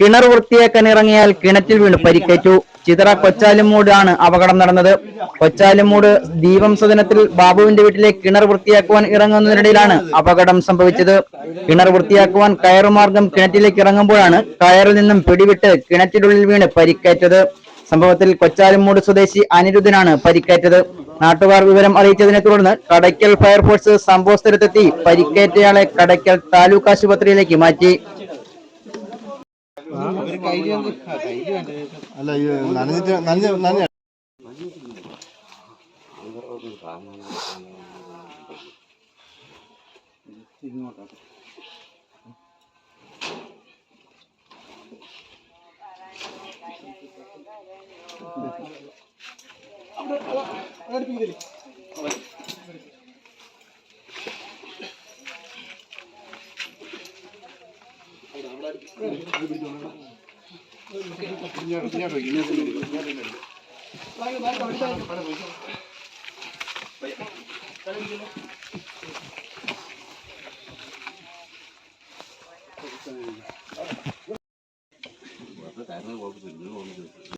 കിണർ വൃത്തിയാക്കാൻ ഇറങ്ങിയാൽ കിണറ്റിൽ വീണ് പരിക്കേറ്റു. ചിതറ കൊച്ചാലിമൂടാണ് അപകടം നടന്നത്. കൊച്ചാലുംമൂട് ദീപം സദനത്തിൽ ബാബുവിന്റെ വീട്ടിലെ കിണർ വൃത്തിയാക്കുവാൻ ഇറങ്ങുന്നതിനിടയിലാണ് അപകടം സംഭവിച്ചത്. കിണർ വൃത്തിയാക്കുവാൻ കയറുമാർഗം കിണറ്റിലേക്ക് ഇറങ്ങുമ്പോഴാണ് കയറിൽ നിന്നും പിടിവിട്ട് കിണറ്റിനുള്ളിൽ വീണ് പരിക്കേറ്റത്. സംഭവത്തിൽ കൊച്ചാലുംമൂട് സ്വദേശി അനിരുദ്ധനാണ് പരിക്കേറ്റത്. നാട്ടുകാർ വിവരം അറിയിച്ചതിനെ തുടർന്ന് കടയ്ക്കൽ ഫയർഫോഴ്സ് സംഭവ സ്ഥലത്തെത്തി പരിക്കേറ്റയാളെ കടയ്ക്കൽ താലൂക്ക് ആശുപത്രിയിലേക്ക് മാറ്റി. അല്ല നനഞ്ഞിട്ട് നനഞ്ഞ നനഞ്ഞ. ഇങ്ങോട്ടാട്ടെ അവിടെ അവിടെ. 我这单子，我不准用，我们就。